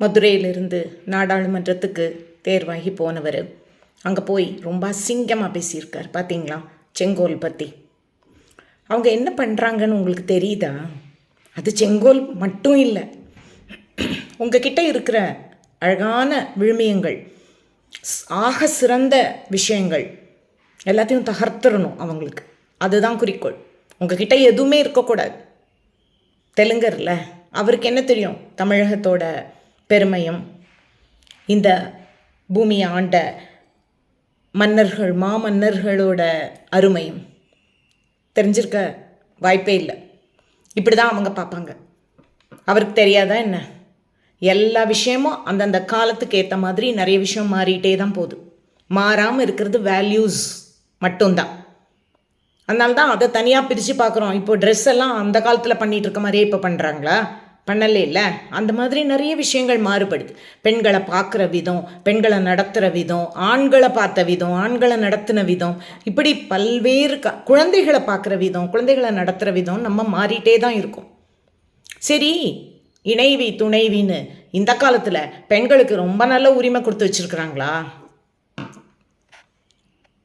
மதுரையிலிருந்து நாடாளுமன்றத்துக்கு தேர்வாகி போனவர். அங்கே போய் ரொம்ப அசிங்கமாக பேசியிருக்கார் பார்த்தீங்களா செங்கோல் பற்றி அவங்க என்ன பண்ணுறாங்கன்னு உங்களுக்கு தெரியுதா? அது செங்கோல் மட்டும் இல்லை. உங்ககிட்ட இருக்கிற அழகான விழுமியங்கள் ஆக சிறந்த விஷயங்கள் எல்லாத்தையும் தகர்த்துறணும் அவங்களுக்கு. அதுதான் குறிக்கோள். உங்ககிட்ட எதுவுமே இருக்கக்கூடாது. தெலுங்கர்ல. அவருக்கு என்ன தெரியும்? தமிழகத்தோட பெருமையும். இந்த பூமியை ஆண்ட மன்னர்கள் மாமன்னர்களோட அருமையும். தெரிஞ்சிருக்க வாய்ப்பே இல்லை. இப்படி தான் அவங்க பார்ப்பாங்க. அவருக்கு தெரியாதா என்ன? எல்லா விஷயமும் அந்தந்த காலத்துக்கு ஏற்ற மாதிரி நிறைய விஷயம் மாறிட்டே தான் போகுது. மாறாமல் இருக்கிறது வேல்யூஸ் மட்டும்தான். அதனால தான் அதை தனியாக பிரித்து பார்க்குறோம். இப்போ ட்ரெஸ் எல்லாம் அந்த காலத்தில் பண்ணிகிட்டு இருக்க மாதிரியே இப்போ பண்ணுறாங்களா பண்ணலே இல்லை? அந்த மாதிரி நிறைய விஷயங்கள் மாறுபடுது. பெண்களை பார்க்குற விதம் பெண்களை நடத்துகிற விதம் ஆண்களை பார்த்த விதம் ஆண்களை நடத்தின விதம் இப்படி பல்வேறு க குழந்தைகளை பார்க்குற விதம் குழந்தைகளை நடத்துகிற விதம் நம்ம மாறிட்டே தான் இருக்கும். சரி இணைவி துணைவின்னு இந்த காலத்தில் பெண்களுக்கு ரொம்ப நல்ல உரிமை கொடுத்து வச்சுருக்குறாங்களா?